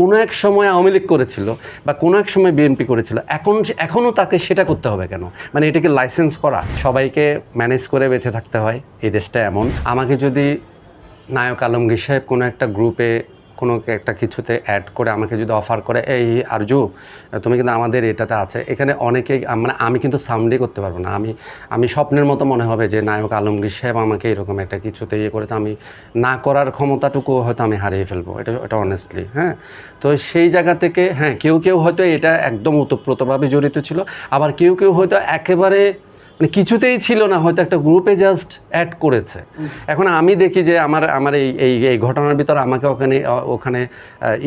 কোনো এক সময় আওয়ামী লীগ করেছিল বা কোনো এক সময় বিএনপি করেছিল, এখন এখনও তাকে সেটা করতে হবে কেন? মানে এটাকে লাইসেন্স করা, সবাইকে ম্যানেজ করে বেঁচে থাকতে হয়, এই দেশটা এমন। আমাকে যদি নায়ক আলমগীর সাহেব কোনো একটা গ্রুপে কোনো একটা কিছুতে অ্যাড করে আমাকে যদি অফার করে, এই আরজু, তুমি কিন্তু আমাদের এটাতে আছে। এখানে অনেকেই মানে আমি কিন্তু সাউন্ডই করতে পারব না। আমি আমি স্বপ্নের মতো মনে হবে যে নায়ক আলমগীর সাহেব আমাকে এরকম একটা কিছুতে ইয়ে করেছে। আমি না করার ক্ষমতাটুকু হয়তো আমি হারিয়ে ফেলব, এটা এটা অনেস্টলি হ্যাঁ? তো সেই জায়গা থেকে হ্যাঁ কেউ কেউ হয়তো এটা একদম ওতপ্রোতভাবে জড়িত ছিল। আবার কেউ কেউ হয়তো একেবারে কিছুতেই ছিল না, হয়তো একটা গ্রুপে জাস্ট অ্যাড করেছে। এখন আমি দেখি যে আমার আমার এই এই এই ঘটনার ভিতরে আমাকে ওখানে ওখানে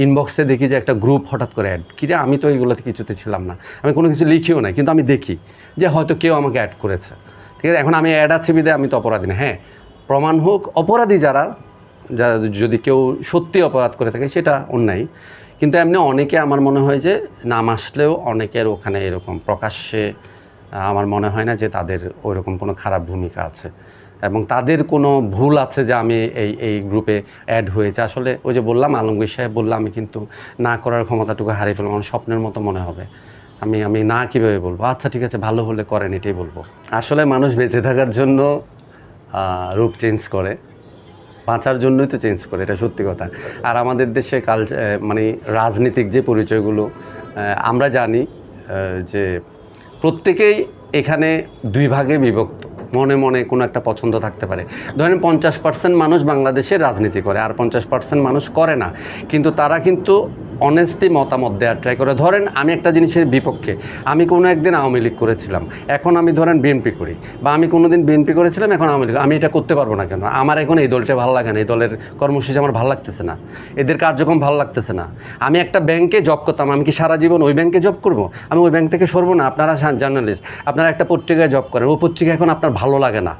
ইনবক্সে দেখি যে একটা গ্রুপ হঠাৎ করে অ্যাড কি যে আমি তো এইগুলোতে কিছুতে ছিলাম না। আমি কোনো কিছু লিখিও না কিন্তু আমি দেখি যে হয়তো কেউ আমাকে অ্যাড করেছে। ঠিক আছে, এখন আমি অ্যাড আছি বিদে আমি তো অপরাধী না। হ্যাঁ প্রমাণ হোক, অপরাধী যারা, যা, যদি কেউ সত্যি অপরাধ করে থাকে সেটা অন্যায়। কিন্তু এমনি অনেকে আমার মনে হয় যে নাম আসলেও অনেকের ওখানে এরকম প্রকাশ্যে আমার মনে হয় না যে তাদের ওইরকম কোনো খারাপ ভূমিকা আছে। এবং তাদের কোনো ভুল আছে যে আমি এই এই গ্রুপে অ্যাড হয়েছে। আসলে ওই যে বললাম, আলমগীর সাহেব বললাম আমি কিন্তু না করার ক্ষমতাটুকু হারিয়ে ফেলব আমার স্বপ্নের মতো মনে হবে। আমি আমি না কীভাবে বলব? আচ্ছা ঠিক আছে, ভালো হলে করেন, এটাই বলব। আসলে মানুষ বেঁচে থাকার জন্য রূপ চেঞ্জ করে। বাঁচার জন্যই তো চেঞ্জ করে, এটা সত্যি কথা। আর আমাদের দেশে কাল মানে রাজনীতিক যে পরিচয়গুলো আমরা জানি যে প্রত্যেকেই এখানে দুই ভাগে বিভক্ত। মনে মনে কোনো একটা পছন্দ থাকতে পারে। ধরেন পঞ্চাশ পার্সেন্ট মানুষ বাংলাদেশে রাজনীতি করে, আর পঞ্চাশ পার্সেন্ট মানুষ করে না। কিন্তু তারা কিন্তু অনেস্টলি মতামত দেওয়ার ট্রাই করে। ধরেন আমি একটা জিনিসের বিপক্ষে, আমি কোনো একদিন আওয়ামী লীগ করেছিলাম, এখন আমি ধরেন বিএনপি করি, বা আমি কোনো দিন বিএনপি করেছিলাম, এখন আওয়ামী লীগ, আমি এটা করতে পারব না কেন? আমার এখন এই দলটা ভালো লাগে না, এই দলের কর্মসূচি আমার ভালো লাগতেছে না, এদের কার্যক্রম ভালো লাগতেছে না। আমি একটা ব্যাংকে জব করতাম, আমি কি সারা জীবন ওই ব্যাংকে জব করব? আমি ওই ব্যাংক থেকে সরবো না, আপনারা জার্নালিস্ট, আপনারা একটা পত্রিকায় জব করেন, ওই পত্রিকা এখন আপনার ভালো লাগে না।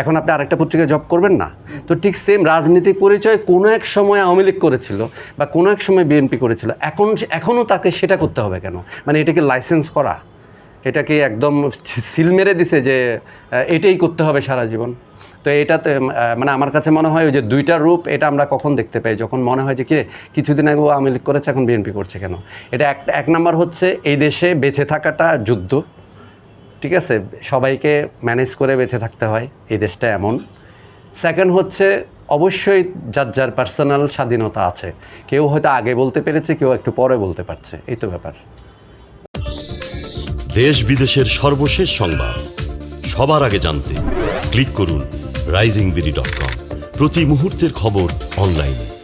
এখন আপনি আরেকটা পত্রিকায় জব করবেন না। তো ঠিক সেম রাজনীতিক পরিচয় কোনো এক সময় আওয়ামী লীগ করেছিল বা কোনো এক সময় বিএনপি করেছিল। এখন এখনও তাকে সেটা করতে হবে কেন? মানে এটাকে লাইসেন্স করা। এটাকে একদম সিল মেরে দিছে যে এটাই করতে হবে সারা জীবন। তো এটাতে মানে আমার কাছে মনে হয় ওই যে দুইটা রূপ, এটা আমরা কখন দেখতে পাই? যখন মনে হয় যে কে, কিছুদিন আগে ও আওয়ামী লীগ করেছে, এখন বিএনপি করছে কেন? এটা এক এক নম্বর হচ্ছে এই দেশে বেঁচে থাকাটা যুদ্ধ। ঠিক আছে, সবাইকে ম্যানেজ করে বেঁচে থাকতে হয়, এই দেশটা এমন। সেকেন্ড হচ্ছে, অবশ্যই যার যার পার্সোনাল স্বাধীনতা আছে, কেউ হয়তো আগে বলতে পেরেছে, কেউ একটু পরে বলতে পারছে, এই তো ব্যাপার। দেশ বিদেশের সর্বশেষ সংবাদ, সবার আগে জানতে ক্লিক করুন রাইজিং বিডি ডট কম প্রতি মুহূর্তের খবর অনলাইনে